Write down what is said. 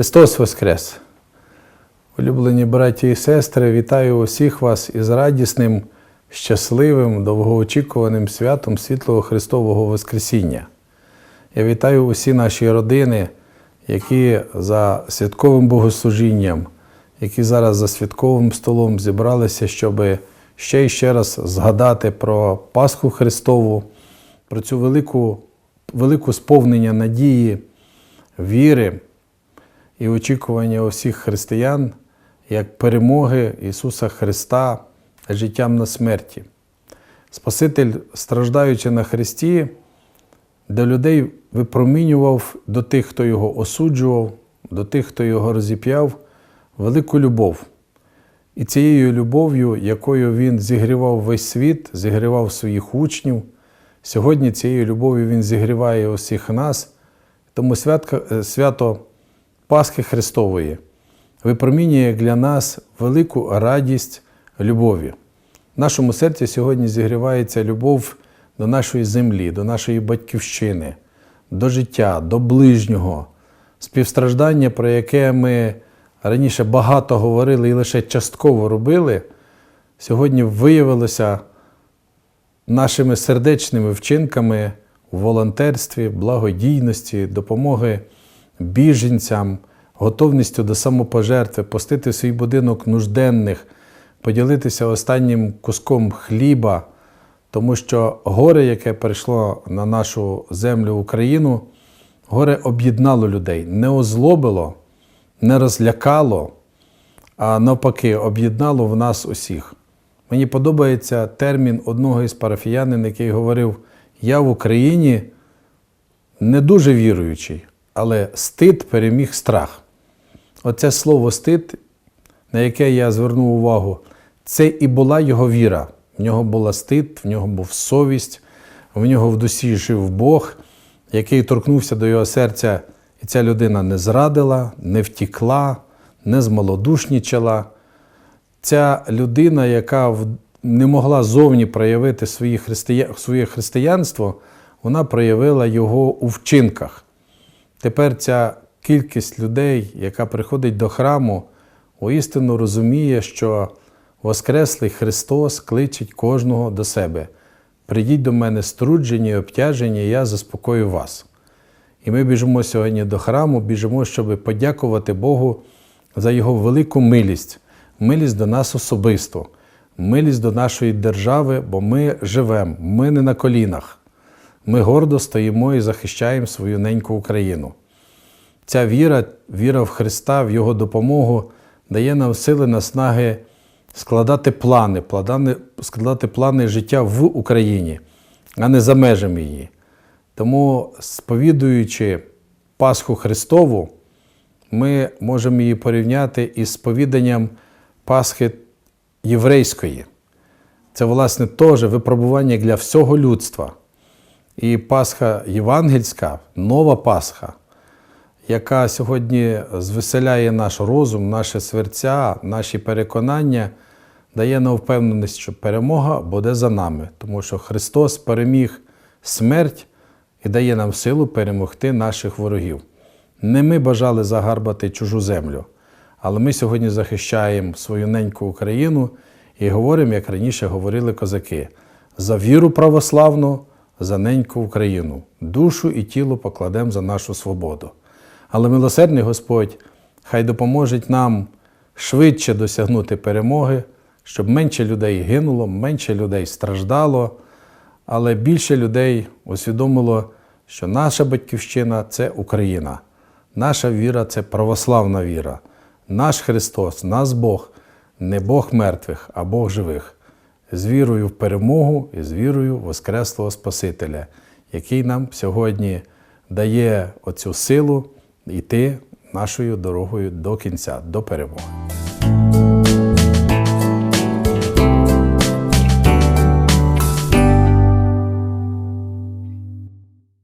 Христос Воскрес! Улюблені браті і сестри, вітаю усіх вас із радісним, щасливим, довгоочікуваним святом Світлого Христового Воскресіння. Я вітаю усі наші родини, які за святковим богослужінням, які зараз за святковим столом зібралися, щоб ще і ще раз згадати про Пасху Христову, про цю велику, велику сповнення надії, віри і очікування усіх християн як перемоги Ісуса Христа життям на смерті. Спаситель, страждаючи на Христі, до людей випромінював до тих, хто його осуджував, до тих, хто його розіп'яв, велику любов. І цією любов'ю, якою він зігрівав весь світ, зігрівав своїх учнів, сьогодні цією любов'ю він зігріває усіх нас. Тому святка, е, свято Пасхи Христової випромінює для нас велику радість любові. В нашому серці сьогодні зігрівається любов до нашої землі, до нашої батьківщини, до життя, до ближнього, співстраждання, про яке ми раніше багато говорили і лише частково робили, сьогодні виявилося нашими сердечними вчинками у волонтерстві, благодійності, допомоги біженцям, готовністю до самопожертви, пустити в свій будинок нужденних, поділитися останнім куском хліба, тому що горе, яке прийшло на нашу землю Україну, горе об'єднало людей, не озлобило, не розлякало, а навпаки, об'єднало в нас усіх. Мені подобається термін одного із парафіянин, який говорив: Я в Україні не дуже віруючий, але стид переміг страх. Оце слово стид, на яке я звернув увагу, це і була його віра. В нього була стид, в нього був совість, в нього в душі жив Бог, який торкнувся до його серця, і ця людина не зрадила, не втікла, не змалодушнічала. Ця людина, яка не могла зовні проявити своє християнство, вона проявила його у вчинках. Тепер ця кількість людей, яка приходить до храму, воістину розуміє, що Воскреслий Христос кличить кожного до себе. Прийдіть до мене струджені, обтяжені, я заспокою вас. І ми біжимо сьогодні до храму, біжимо, щоб подякувати Богу за Його велику милість, милість до нас особисто, милість до нашої держави, бо ми живемо, ми не на колінах. Ми гордо стоїмо і захищаємо свою неньку Україну. Ця віра, віра в Христа, в Його допомогу дає нам сили наснаги складати плани, складати плани життя в Україні, а не за межами її. Тому, сповідуючи Пасху Христову, ми можемо її порівняти із сповіданням Пасхи єврейської. Це, власне, теж випробування для всього людства. І Пасха євангельська, нова Пасха, яка сьогодні звеселяє наш розум, наше серця, наші переконання, дає нам впевненість, що перемога буде за нами, тому що Христос переміг смерть і дає нам силу перемогти наших ворогів. Не ми бажали загарбати чужу землю, але ми сьогодні захищаємо свою неньку Україну і говоримо, як раніше говорили козаки, за віру православну, за неньку Україну, душу і тіло покладемо за нашу свободу. Але милосердний Господь хай допоможе нам швидше досягнути перемоги, щоб менше людей гинуло, менше людей страждало, але більше людей усвідомило, що наша батьківщина це Україна, наша віра це православна віра. Наш Христос, наш Бог, не Бог мертвих, а Бог живих. З вірою в перемогу і з вірою в Воскреслого Спасителя, який нам сьогодні дає оцю силу йти нашою дорогою до кінця, до перемоги.